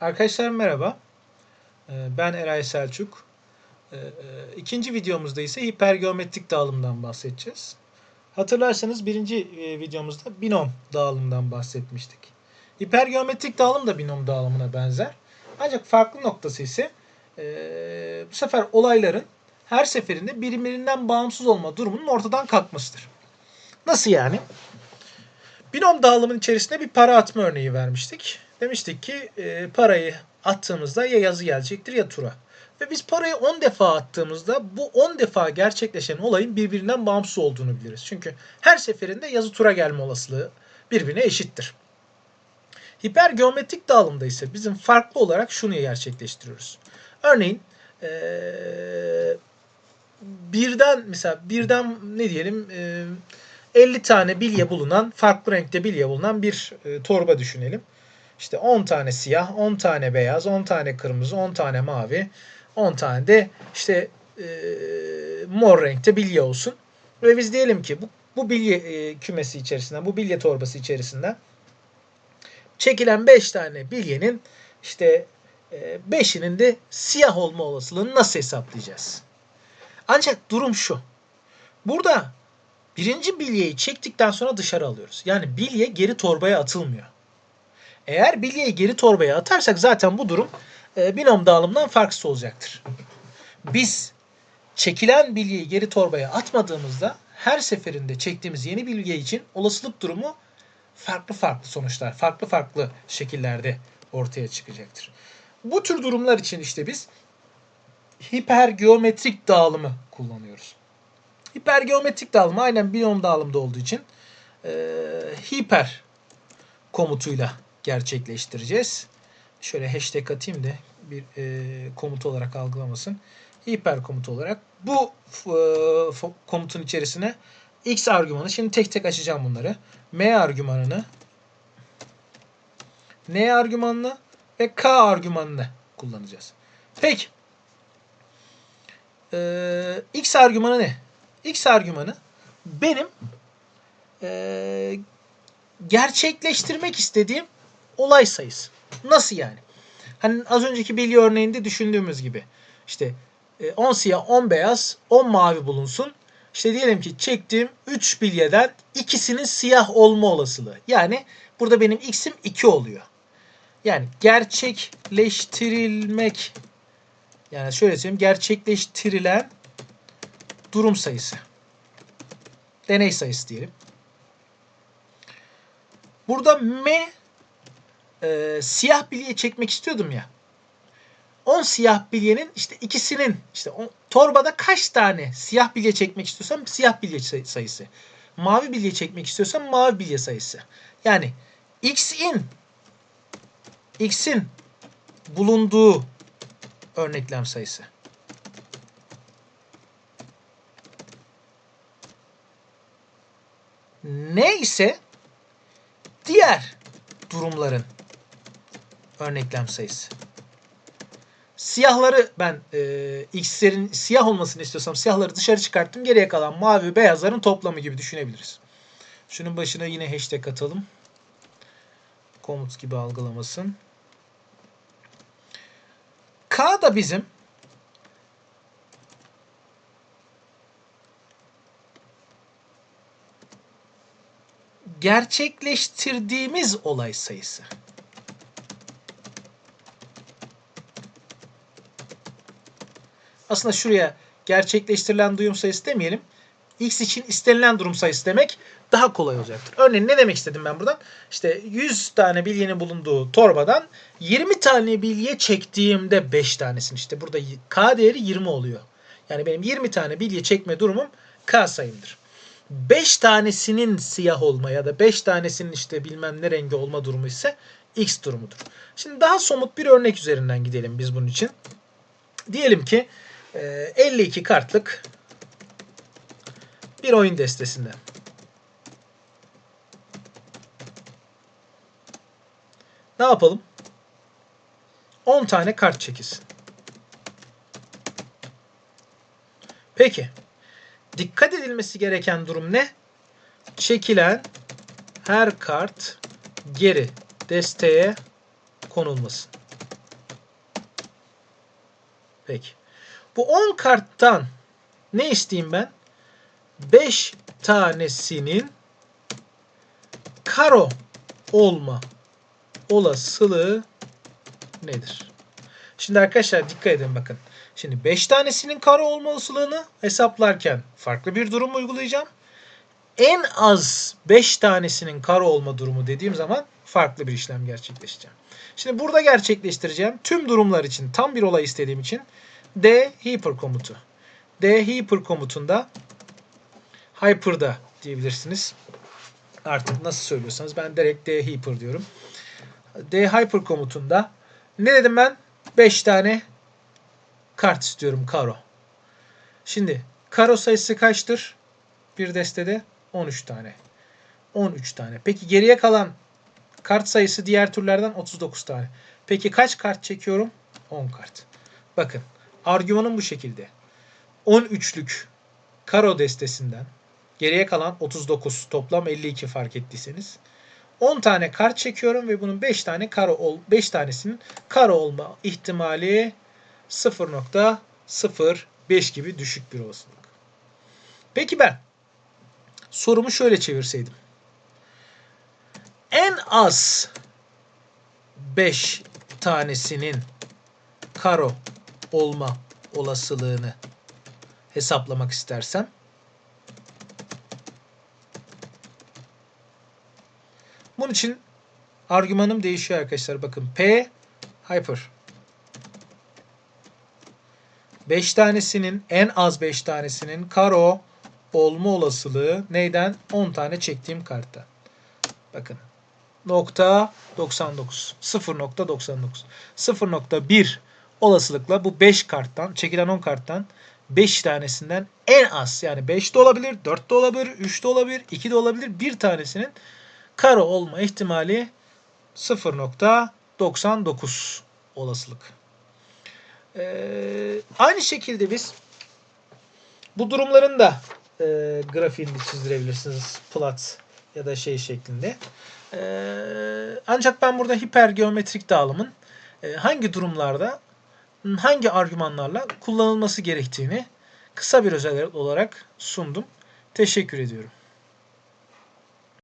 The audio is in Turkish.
Arkadaşlar merhaba. Ee, Ben Eray Selçuk. Ee, e, İkinci videomuzda ise hipergeometrik dağılımdan bahsedeceğiz. Hatırlarsanız birinci e, videomuzda binom dağılımından bahsetmiştik. Hipergeometrik dağılım da binom dağılımına benzer. Ancak farklı noktası ise e, bu sefer olayların her seferinde birbirinden bağımsız olma durumunun ortadan kalkmasıdır. Nasıl yani? Binom dağılımın içerisinde bir para atma örneği vermiştik. Demiştik ki e, parayı attığımızda ya yazı gelecektir ya tura. Ve biz parayı 10 defa attığımızda bu 10 defa gerçekleşen olayın birbirinden bağımsız olduğunu biliriz. Çünkü her seferinde yazı tura gelme olasılığı birbirine eşittir. Hipergeometrik dağılımda ise bizim farklı olarak şunu gerçekleştiriyoruz. Örneğin e, birden mesela birden ne diyelim e, 50 tane bilye bulunan farklı renkte bilye bulunan bir e, torba düşünelim. İşte 10 tane siyah, 10 tane beyaz, 10 tane kırmızı, 10 tane mavi, 10 tane de işte e, mor renkte bilye olsun. Ve biz diyelim ki bu, bu bilye e, kümesi içerisinden, bu bilye torbası içerisinden çekilen 5 tane bilyenin işte 5'inin de siyah olma olasılığını nasıl hesaplayacağız? Ancak durum şu. Burada birinci bilyeyi çektikten sonra dışarı alıyoruz. Yani bilye geri torbaya atılmıyor. Eğer bilyeyi geri torbaya atarsak zaten bu durum e, binom dağılımından farksız olacaktır. Biz çekilen bilyeyi geri torbaya atmadığımızda her seferinde çektiğimiz yeni bilye için olasılık durumu farklı farklı sonuçlar, farklı farklı şekillerde ortaya çıkacaktır. Bu tür durumlar için işte biz hipergeometrik dağılımı kullanıyoruz. Hipergeometrik dağılımı aynen binom dağılımda olduğu için e, hiper komutuyla gerçekleştireceğiz. Şöyle hashtag atayım da bir e, komut olarak algılamasın. Hiper komut olarak bu e, komutun içerisine x argümanı şimdi tek tek açacağım bunları. M argümanını N argümanını ve K argümanını kullanacağız. Peki. Ee, X argümanı ne? X argümanı benim ee, gerçekleştirmek istediğim olay sayısı. Nasıl yani? Hani az önceki bilgi örneğinde düşündüğümüz gibi. İşte 10 siyah, 10 beyaz, 10 mavi bulunsun. İşte diyelim ki çektiğim 3 bilyeden ikisinin siyah olma olasılığı. Yani burada benim x'im 2 oluyor. Yani gerçekleştirilmek yani şöyle söyleyeyim gerçekleştirilen durum sayısı. Deney sayısı diyelim. Burada M e, siyah bilye çekmek istiyordum ya. 10 siyah bilyenin işte ikisinin işte on, torbada kaç tane siyah bilye çekmek istiyorsam siyah bilye sayısı. Mavi bilye çekmek istiyorsam mavi bilye sayısı. Yani x'in x'in bulunduğu örneklem sayısı. Ne ise diğer durumların örneklem sayısı. Siyahları ben e, x'lerin siyah olmasını istiyorsam siyahları dışarı çıkarttım. Geriye kalan mavi beyazların toplamı gibi düşünebiliriz. Şunun başına yine hashtag atalım. Komut gibi algılamasın. K da bizim gerçekleştirdiğimiz olay sayısı. Aslında şuraya gerçekleştirilen duyum sayısı demeyelim. X için istenilen durum sayısı demek daha kolay olacaktır. Örneğin ne demek istedim ben buradan? İşte 100 tane bilyenin bulunduğu torbadan 20 tane bilye çektiğimde 5 tanesini işte burada K değeri 20 oluyor. Yani benim 20 tane bilye çekme durumum K sayımdır. 5 tanesinin siyah olma ya da 5 tanesinin işte bilmem ne rengi olma durumu ise X durumudur. Şimdi daha somut bir örnek üzerinden gidelim biz bunun için. Diyelim ki 52 kartlık bir oyun destesinden. Ne yapalım? 10 tane kart çekilsin. Peki. Dikkat edilmesi gereken durum ne? Çekilen her kart geri desteğe konulmasın. Peki. Bu 10 karttan ne isteyeyim ben? 5 tanesinin karo olma olasılığı nedir? Şimdi arkadaşlar dikkat edin bakın. Şimdi 5 tanesinin karo olma olasılığını hesaplarken farklı bir durum uygulayacağım. En az 5 tanesinin karo olma durumu dediğim zaman farklı bir işlem gerçekleştireceğim. Şimdi burada gerçekleştireceğim tüm durumlar için tam bir olay istediğim için D hyper komutu. D hyper komutunda hyper'da diyebilirsiniz. Artık nasıl söylüyorsanız ben direkt D hyper diyorum. D hyper komutunda ne dedim ben? 5 tane kart istiyorum karo. Şimdi karo sayısı kaçtır? Bir destede 13 tane. 13 tane. Peki geriye kalan kart sayısı diğer türlerden 39 tane. Peki kaç kart çekiyorum? 10 kart. Bakın argümanım bu şekilde. 13'lük karo destesinden geriye kalan 39 toplam 52 fark ettiyseniz 10 tane kart çekiyorum ve bunun 5 tane karo ol 5 tanesinin karo olma ihtimali 0.05 gibi düşük bir olasılık. Peki ben sorumu şöyle çevirseydim. En az 5 tanesinin karo olma olasılığını hesaplamak istersem bunun için argümanım değişiyor arkadaşlar. Bakın P hyper 5 tanesinin en az 5 tanesinin karo olma olasılığı neyden? 10 tane çektiğim kartta. Bakın. Nokta 99. 0.99. 0.1 olasılıkla bu 5 karttan, çekilen 10 karttan 5 tanesinden en az yani 5 de olabilir, 4 de olabilir, 3 de olabilir, 2 de olabilir. Bir tanesinin karo olma ihtimali 0.99 olasılık. Ee, aynı şekilde biz bu durumların da e, grafiğini çizdirebilirsiniz. Plot ya da şey şeklinde. Ee, ancak ben burada hipergeometrik dağılımın e, hangi durumlarda hangi argümanlarla kullanılması gerektiğini kısa bir özel olarak sundum. Teşekkür ediyorum.